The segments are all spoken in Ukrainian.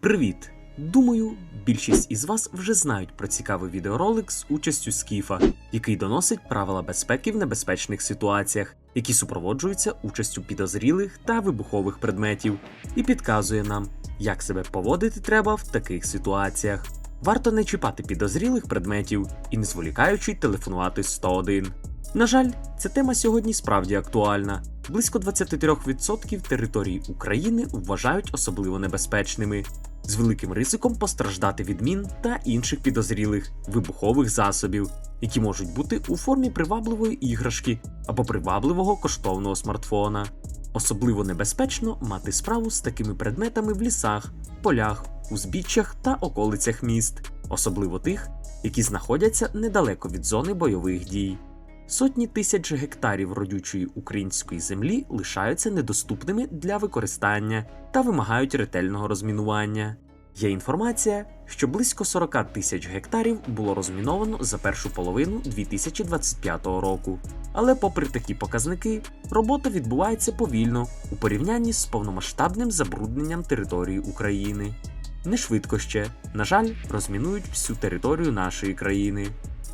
Привіт! Думаю, більшість із вас вже знають про цікавий відеоролик з участю Скіфа, який доносить правила безпеки в небезпечних ситуаціях, які супроводжуються участю підозрілих та вибухових предметів, і підказує нам, як себе поводити треба в таких ситуаціях. Варто не чіпати підозрілих предметів і не зволікаючи телефонувати 101. На жаль, ця тема сьогодні справді актуальна. Близько 23% території України вважають особливо небезпечними, з великим ризиком постраждати від мін та інших підозрілих вибухових засобів, які можуть бути у формі привабливої іграшки або привабливого коштовного смартфона. Особливо небезпечно мати справу з такими предметами в лісах, полях, узбіччях та околицях міст, особливо тих, які знаходяться недалеко від зони бойових дій. Сотні тисяч гектарів родючої української землі лишаються недоступними для використання та вимагають ретельного розмінування. Є інформація, що близько 40 тисяч гектарів було розміновано за першу половину 2025 року. Але, попри такі показники, робота відбувається повільно у порівнянні з повномасштабним забрудненням території України. Не швидко ще, на жаль, розмінують всю територію нашої країни.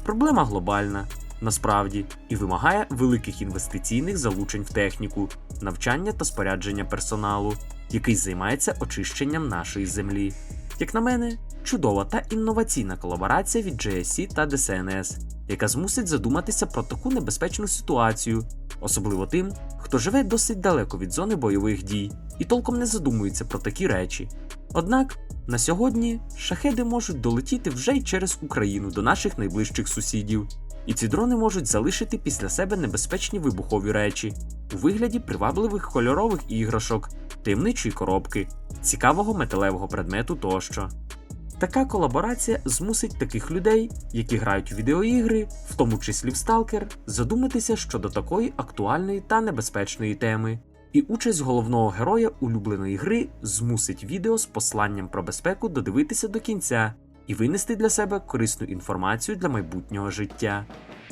Проблема глобальна, насправді, і вимагає великих інвестиційних залучень в техніку, навчання та спорядження персоналу, який займається очищенням нашої землі. Як на мене, чудова та інноваційна колаборація від GSC та DSNS, яка змусить задуматися про таку небезпечну ситуацію, особливо тим, хто живе досить далеко від зони бойових дій і толком не задумується про такі речі. Однак на сьогодні шахеди можуть долетіти вже й через Україну до наших найближчих сусідів, і ці дрони можуть залишити після себе небезпечні вибухові речі у вигляді привабливих кольорових іграшок, таємничої коробки, цікавого металевого предмету тощо. Така колаборація змусить таких людей, які грають у відеоігри, в тому числі в Stalker, задуматися щодо такої актуальної та небезпечної теми. І участь головного героя улюбленої гри змусить відео з посланням про безпеку додивитися до кінця і винести для себе корисну інформацію для майбутнього життя.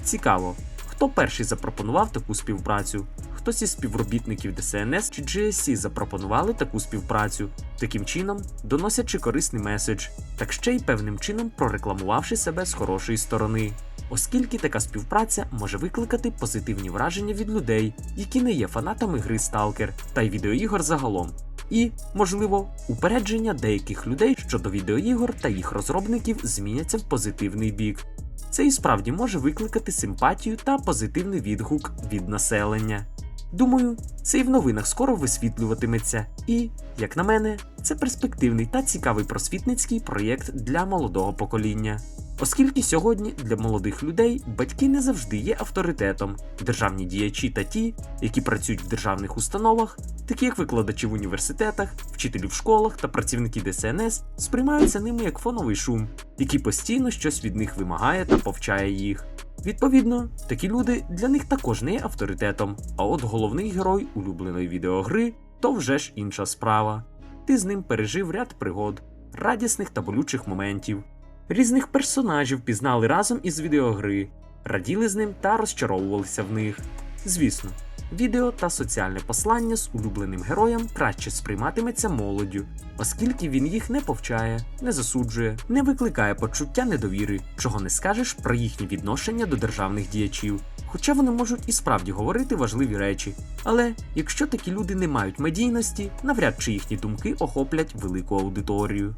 Цікаво, хто перший запропонував таку співпрацю? Хтось із співробітників ДСНС чи GSC запропонували таку співпрацю, таким чином доносячи корисний меседж, так ще й певним чином прорекламувавши себе з хорошої сторони. Оскільки така співпраця може викликати позитивні враження від людей, які не є фанатами гри Stalker та й відеоігор загалом, і, можливо, упередження деяких людей щодо відеоігор та їх розробників зміняться в позитивний бік. Це і справді може викликати симпатію та позитивний відгук від населення. Думаю, це і в новинах скоро висвітлюватиметься, і, як на мене, це перспективний та цікавий просвітницький проєкт для молодого покоління. Оскільки сьогодні для молодих людей батьки не завжди є авторитетом, державні діячі та ті, які працюють в державних установах, такі як викладачі в університетах, вчителі в школах та працівники ДСНС, сприймаються ними як фоновий шум, який постійно щось від них вимагає та повчає їх. Відповідно, такі люди для них також не є авторитетом, а от головний герой улюбленої відеогри то вже ж інша справа. Ти з ним пережив ряд пригод, радісних та болючих моментів. Різних персонажів пізнали разом із відеогри, раділи з ним та розчаровувалися в них. Звісно, відео та соціальне послання з улюбленим героєм краще сприйматиметься молоддю, оскільки він їх не повчає, не засуджує, не викликає почуття недовіри, чого не скажеш про їхнє відношення до державних діячів. Хоча вони можуть і справді говорити важливі речі. Але якщо такі люди не мають медійності, навряд чи їхні думки охоплять велику аудиторію.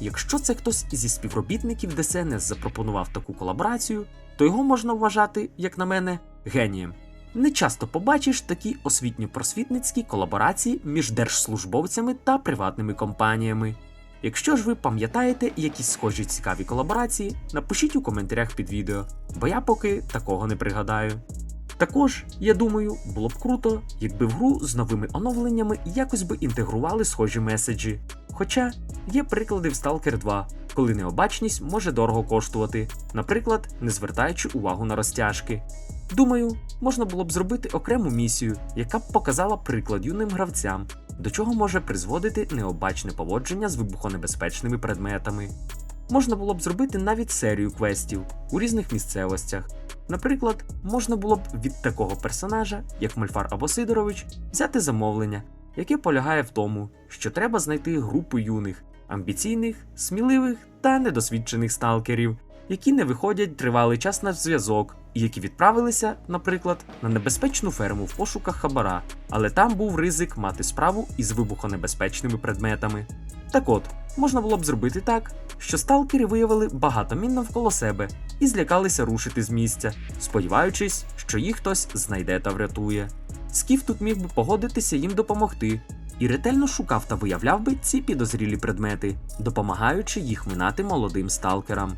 Якщо це хтось зі співробітників ДСНС запропонував таку колаборацію, то його можна вважати, як на мене, генієм. Не часто побачиш такі освітньо-просвітницькі колаборації між держслужбовцями та приватними компаніями. Якщо ж ви пам'ятаєте якісь схожі цікаві колаборації, напишіть у коментарях під відео, бо я поки такого не пригадаю. Також, я думаю, було б круто, якби в гру з новими оновленнями якось би інтегрували схожі меседжі. Хоча є приклади в Stalker 2, коли необачність може дорого коштувати, наприклад, не звертаючи увагу на розтяжки. Думаю, можна було б зробити окрему місію, яка б показала приклад юним гравцям, до чого може призводити необачне поводження з вибухонебезпечними предметами. Можна було б зробити навіть серію квестів у різних місцевостях. Наприклад, можна було б від такого персонажа, як Мольфар або Сидорович, взяти замовлення, яке полягає в тому, що треба знайти групу юних, амбіційних, сміливих та недосвідчених сталкерів, які не виходять тривалий час на зв'язок, і які відправилися, наприклад, на небезпечну ферму в пошуках хабара, але там був ризик мати справу із вибухонебезпечними предметами. Так от, можна було б зробити так, що сталкери виявили багато мін навколо себе і злякалися рушити з місця, сподіваючись, що їх хтось знайде та врятує. Скіф тут міг би погодитися їм допомогти, і ретельно шукав та виявляв би ці підозрілі предмети, допомагаючи їх минати молодим сталкерам.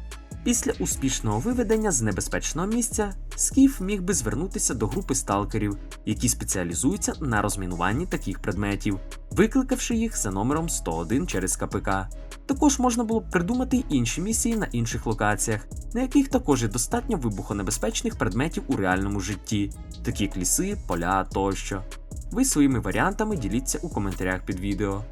Після успішного виведення з небезпечного місця Скіф міг би звернутися до групи сталкерів, які спеціалізуються на розмінуванні таких предметів, викликавши їх за номером 101 через КПК. Також можна було б придумати й інші місії на інших локаціях, на яких також є достатньо вибухонебезпечних предметів у реальному житті, такі як ліси, поля тощо. Ви своїми варіантами діліться у коментарях під відео.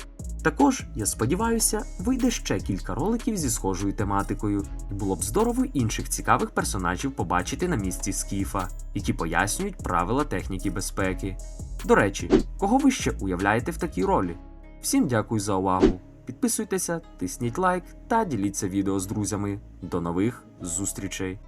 Також, я сподіваюся, вийде ще кілька роликів зі схожою тематикою, і було б здорово інших цікавих персонажів побачити на місці Скіфа, які пояснюють правила техніки безпеки. До речі, кого ви ще уявляєте в такій ролі? Всім дякую за увагу. Підписуйтеся, тисніть лайк та діліться відео з друзями. До нових зустрічей!